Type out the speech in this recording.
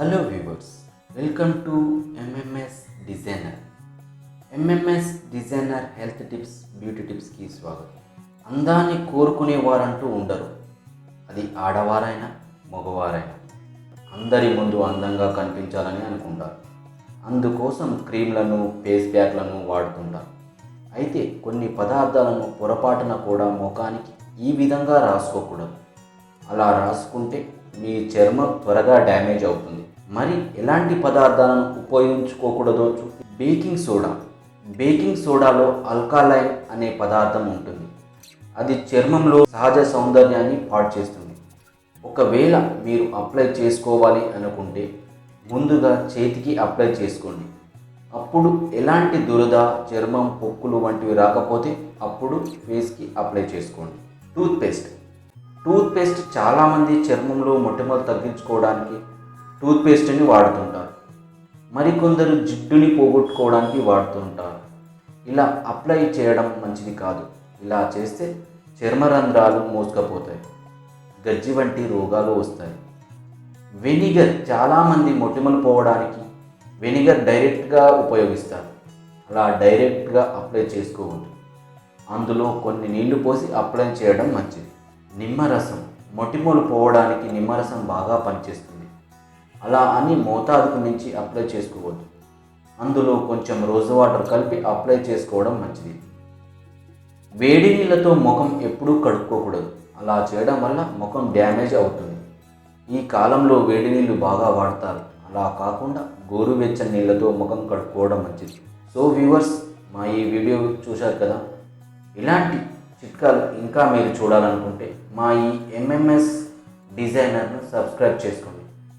Hello viewers welcome to MMS designer MMS designer health tips beauty టిప్స్కి స్వాగతం. అందాన్ని కోరుకునేవారంటూ ఉండరు. అది ఆడవారైనా మగవారైనా. అందరి ముందు అందంగా కనిపించాలని అనుకుంటారు. అందుకోసం క్రీమ్లను ఫేస్ ప్యాక్లను వాడుతుంటారు. అయితే కొన్ని పదార్థాలను పొరపాటున కూడా ముఖానికి ఈ విధంగా రాసుకోకూడదు. అలా రాసుకుంటే మీ చర్మం త్వరగా డ్యామేజ్ అవుతుంది. మరి ఎలాంటి పదార్థాలను ఉపయోగించుకోకూడదో బేకింగ్ సోడా. బేకింగ్ సోడాలో అల్కాలైన్ అనే పదార్థం ఉంటుంది. అది చర్మంలో సహజ సౌందర్యాన్ని పాడు చేస్తుంది. ఒకవేళ మీరు అప్లై చేసుకోవాలి అనుకుంటే ముందుగా చేతికి అప్లై చేసుకోండి. అప్పుడు ఎలాంటి దురద చర్మం పొక్కులు వంటివి రాకపోతే అప్పుడు ఫేస్కి అప్లై చేసుకోండి. టూత్పేస్ట్. టూత్పేస్ట్ చాలామంది చర్మంలో మొటిమలు తగ్గించుకోవడానికి టూత్పేస్ట్ని వాడుతుంటారు. మరికొందరు జిడ్డుని పోగొట్టుకోవడానికి వాడుతుంటారు. ఇలా అప్లై చేయడం మంచిది కాదు. ఇలా చేస్తే చర్మరంధ్రాలు మోసుకపోతాయి. గజ్జి వంటి రోగాలు వస్తాయి. వెనిగర్ చాలామంది మొటిమలు పోవడానికి వెనిగర్ డైరెక్ట్గా ఉపయోగిస్తారు. అలా డైరెక్ట్గా అప్లై చేసుకోవద్దు. అందులో కొన్ని నీళ్ళు పోసి అప్లై చేయడం మంచిది. నిమ్మరసం మొటిమలు పోవడానికి నిమ్మరసం బాగా పనిచేస్తుంది. అలా అని మోతాదుకు మించి అప్లై చేసుకోవద్దు. అందులో కొంచెం రోజు వాటర్ కలిపి అప్లై చేసుకోవడం మంచిది. వేడి నీళ్ళతో ముఖం ఎప్పుడూ కడుక్కోకూడదు. అలా చేయడం వల్ల ముఖం డ్యామేజ్ అవుతుంది. ఈ కాలంలో వేడి నీళ్ళు బాగా వాడతారు. అలా కాకుండా గోరువెచ్చని నీళ్ళతో ముఖం కడుక్కోవడం మంచిది. సో వ్యూవర్స్ మా ఈ వీడియో చూశారు కదా? ఇలాంటి చిట్కాలు ఇంకా మీరు చూడాలనుకుంటే మా ఈ ఎంఎంఎస్ డిజైనర్ను సబ్స్క్రైబ్ చేసుకోండి.